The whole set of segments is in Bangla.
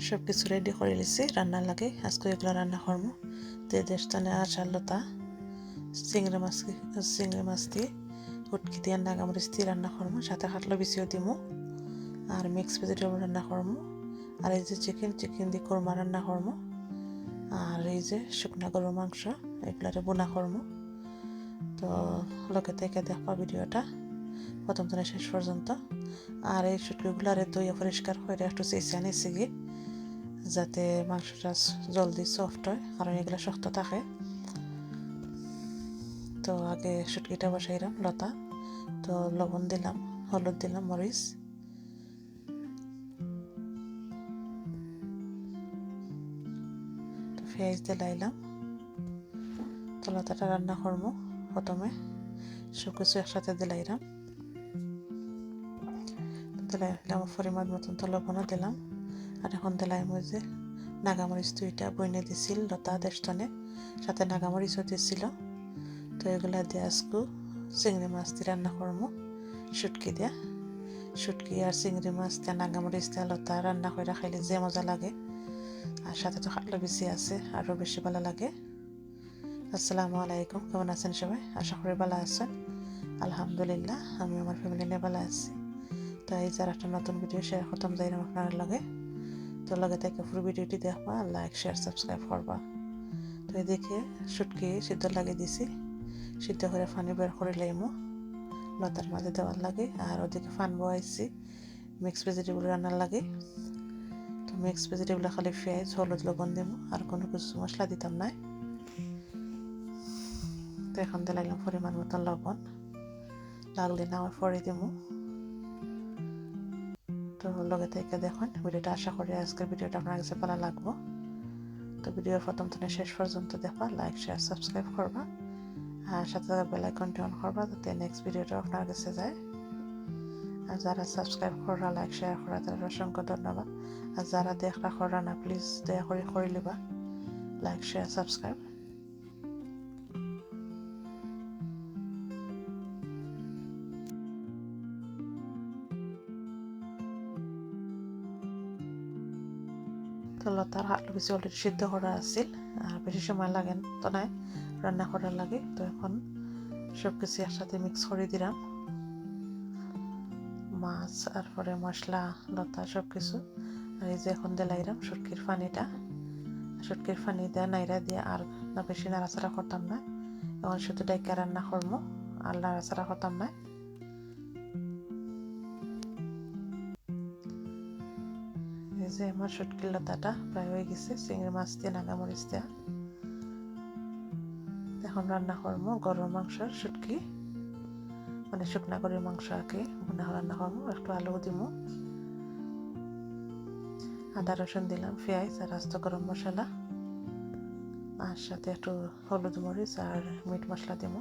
সব কিছু রেডি করে লিছি রান্না লাগে। আজকে এগুলো রান্না করব। তে দেশটানে আচার লতা, চিংড়ি মাছ চিংড়ি মাছ দিয়ে, উটকি দিয়ে, নাগামরিচ দিয়ে রান্না করব। সাথে খাটলো বিছিও দিমু। আর মিক্স ভেজিটেবল রান্না করব। আর এই যে চিকেন চিকেন দিয়ে কোরমা রান্না করব। আর এই যে শুকনা গরুর মাংস, এগুলারে বোনা করব। তো লোকে থেকে দেখবা ভিডিওটা। প্রথম থেকে শেষ পর্যন্ত। আর এই শুটকিগুলারে দইয়ে পরিষ্কার করে একটু চেঁচে নিয়েছি গিয়ে। যাতে মাংসটা জলদি সফট হয়, কারণ এগুলো শক্ত থাকে। তো আগে শুটকিটা বসাইলাম, লতা। তো লবণ দিলাম, হলুদ দিলাম, মরিচ। তো পেঁয়াজ দিলাইলাম। তো লতাটা রান্না করব প্রথমে। সব কিছু একসাথে দিলাইলাম। দিলাম পরিমাণ মতন তো লবণও দিলাম। আর এখন দিলাই যে নাগামরিচ দুইটা বইনে দিছিল, লতা দেশটনে সাথে নাগামরিচও দিছিল। তো এগুলা দিয়ে আজকু চিংড়ি মাছ দিয়ে রান্না করব, শুটকি দিয়া। শুটকি আর চিংড়ি মাছ দিয়া, নাগামরিচ দিয়া, লতা রান্না করে খাইলে যে মজা লাগে। আর সাথে তো খাটলো বেশি আছে আরও বেশি ভালো লাগে। আসসালামু আলাইকুম, কেমন আছেন সবাই? আশা করি ভালো আছেন। আলহামদুলিল্লাহ, আমি আমার ফ্যামিলি নিয়ে ভালো আছি। তো এই যার একটা নতুন ভিডিও শেয়ার করতাম যাইলাম আপনার লগে। তো লগে থেকে পুরো ভিডিওটি দেখবা লাইক শেয়ার সাবস্ক্রাইব করবা। তো এদিকে শুটকি সিদ্ধ লাগিয়ে দিছি। সিদ্ধ করে পানি বের করে লাইমো। লতার মাঝে দেওয়ার লাগে, আর ওদিকে ফান বয়াইছি মিক্স ভেজিটেবল রান্নার লাগে। তো মিক্স ভেজিটেবল খালি পেঁয়াজ, হলুদ, লবণ দিব আর কোনো কিছু মশলা দিতাম না। তো এখন দিলাইলাম পরিমাণ মতন লবণ। লাগলে না আমার পরে দিব তো লগে থেকে দেখুন ভিডিওটা। আশা করি আজকের ভিডিওটা আপনার কাছে ভালো লাগবো। তো ভিডিওর প্রথম থেকে শেষ পর্যন্ত দেখবা লাইক শেয়ার সাবস্ক্রাইব করবা। আর সাথে সাথে বেল অন করবা যাতে নেক্সট ভিডিওটা আপনার কাছে যায়। আর যারা সাবস্ক্রাইব করা লাইক শেয়ার করা, তাদের অসংখ্য ধন্যবাদ। আর যারা দেখা করা না প্লিজ দয়া করে করে লিবা লাইক শেয়ার সাবস্ক্রাইব লতার হাত বেশি অলরেডি সিদ্ধ করা আছিল আর বেশি সময় লাগে তো নাই, রান্না করার লাগে, তো এখন সব কিছু একসাথে মিক্স করে দিলাম। মাছ, তারপরে মশলা, লতা সব কিছু আর এই যে এখন দিলাইলাম সুটকির পানিটা। সুটকির পানি দেওয়া নাইরা দিয়ে আর না বেশি নাড়াচাড়া করতাম না, এখন শুধু ডাইকা রান্না করব, আর নাড়াচাড়া করতাম না। এই যে আমার শুটকির লতাটা প্রায় হয়ে গেছে, চিংড়ি মাছ দিয়ে নাগামরিচ দেওয়া এখন রান্না করব গরুর মাংসর শুটকি মানে শুকনা গরুর মাংস আগে বোনা রান্না করব, একটু আলু দিব। আদা, রসুন দিলাম, পেঁয়াজ আর আস্ত গরম মশলা। আর সাথে একটু হলুদ মরিচ আর মিট মশলা দিব।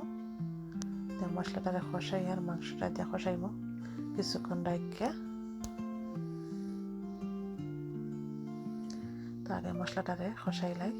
মশলাটা খসাই আর মাংসটা দিয়ে খসাইব কিছুক্ষণ ডাইকা তো আগে মশলাটারে খসাইলাই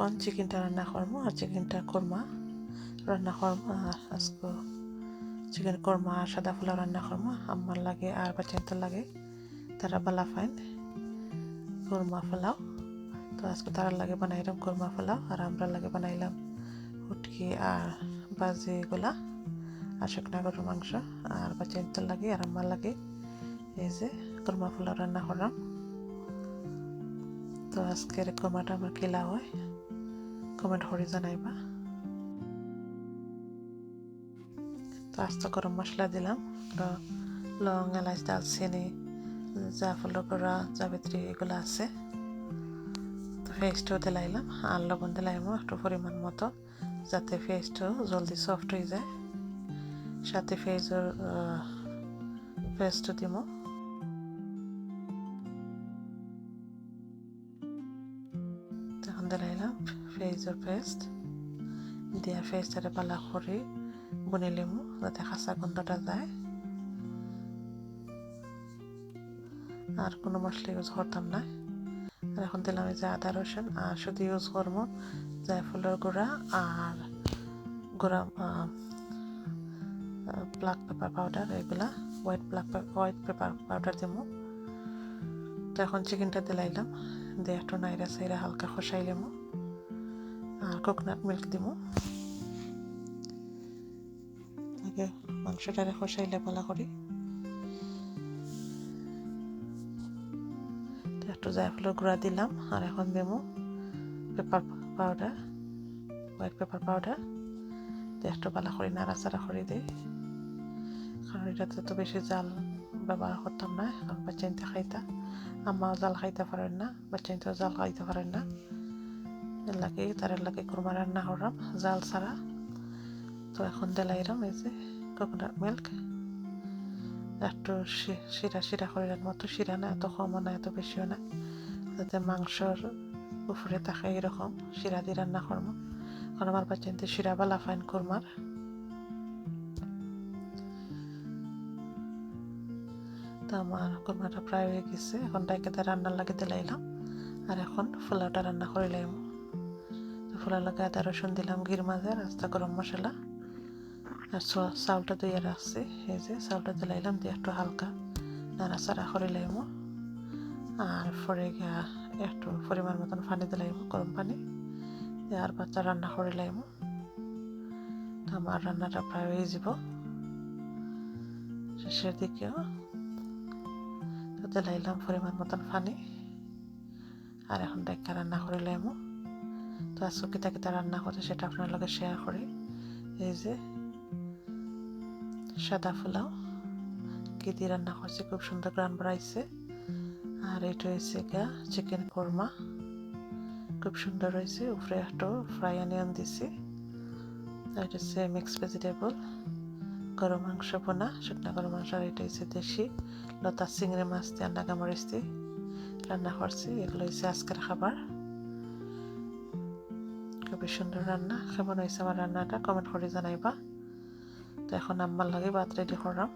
এখন চিকেনটা রান্না করব আর চিকেনটা কোরমা রান্না করব আর আজকে চিকেন কোরমা আর সাদা পোলাও রান্না করব। আমার লাগে আর বাচ্চাদের লাগে তারা বালা ফাইন কোরমা পোলাও। তো আজকে তারা লাগে বানাইলাম কোরমা পোলাও আর আমরা লাগে বানাইলাম উটকি আর বাজি এগুলা আর শুকনা গরুর মাংস আর বা চিন্তার লাগে আর আমার লাগে এই যে কোরমা পোলাও রান্না করলাম। তো আজকের কোরমাটা আমার কিলা হয়। কমেন্ট করে জানাইবা। তো আস্ত গরম মশলা দিলাম। লং এলাচ দালচিনি জাফল গুঁড়া জাবিত্রী এগুলো আছে। তো ফেসটাও দিলাইলাম আর লবণ দিলাইমো একটু পরিমাণ মতো, যাতে ফেসটাও জলদি সফট হয়ে যায়। সাথে ফেজের পেস্টও দিব পেস্ট দিয়া ফেসটারে পালা করে বনে লিমু, যাতে খাসা গন্ধটা যায়। আর কোনো মশলা ইউজ করতাম না। আর এখন দিলাম এই যে আদা রসুন আর শুধু ইউজ করব জায়ফলের গুঁড়া আর গুঁড়া ব্ল্যাক পেপার পাউডার এগুলা white black white pepper powder দিব তো এখন চিকেনটা দিলাইলাম দিয়ে একটু নাইরা সাইরা হালকা খসাইলাম আর কোকোনাট মিল্ক দিব আগে মাংসটারে খসাইলে পালা করি একটু জায়ফলের গুঁড়া দিলাম আর এখন দেবো pepper powder white pepper powder একটু পালা করে নাড়াচাড়া করে দিই কারণ এটাতে তো বেশি জাল ব্যবহার করতাম না কারণ বাচ্চাইতে খাইতা। আম্মাও জাল খাইতে পারেন না বাচ্চাইতেও জাল খাইতে পারেন না। লাগে তার লাগে কুরমা রান্না করলাম, জাল ছাড়া। তো এখন দিলাইরাম এই যে কোকোনাট মিল্ক একটু শিরা শিরা করার মতো শিরা না, এত কমও না, এত বেশিও না। যাতে মাংসর উপরে থাকে এরকম, শিরা দিয়ে রান্না করব। কারণ আমার বাচ্চাতে শিরা বালা ফাইন কুরমার। তো আমার কুরমাটা প্রায় হয়ে গেছে, এখন ডাইকেতে রান্নার লাগে দিলাইলাম। আর এখন পোলাওটা রান্না করে লাইম পোলাও লাগে আদা, রসুন দিলাম, ঘির মাঝে, রাস্তা গরম মশলা, আর চাউলটা ধুয়ে রাখছি। এই যে চাউলটা দিলাইলাম, দিয়ে একটু হালকা নাড়াচাড়া করে লাইম। আর পরে গিয়া একটু পরিমাণ মতন পানি দিলাইম, গরম পানি। দিয়ে আর বাচ্চা রান্না করে লাইম। আমার রান্নাটা প্রায় হয়ে যাব। শেষের দিকেও দিলাইলাম পরিমাণ মতন পানি। আর এখন ডাক্কা রান্না করে লাইমো। তো আজকে কিতা কিতা রান্না করে সেটা আপনার লগে শেয়ার করি। এই যে, সাদা পোলাও। কি দিয়ে রান্না করছি, খুব সুন্দর গ্রান বাড়াইছে। আর এটা হয়েছে গা চিকেন কোরমা খুব সুন্দর হয়েছে উপরে একটু ফ্রাই অনিয়ন দিছি। এটা হচ্ছে মিক্স ভেজিটেবল গরম মাংস বোনা শুকনা গরম মাংস, আর এটা হচ্ছে দেশি। লতা, চিংড়ি মাছ দিয়ে নাগামরিচ দিয়ে রান্না করছি। এগুলো হচ্ছে আজকের খাবার। সুন্দর রান্না কেমন হয়েছে আমার রান্নাটা কমেন্ট করে জানাইবা। তো এখন আম্মার লাগে ভাত রেডি করলাম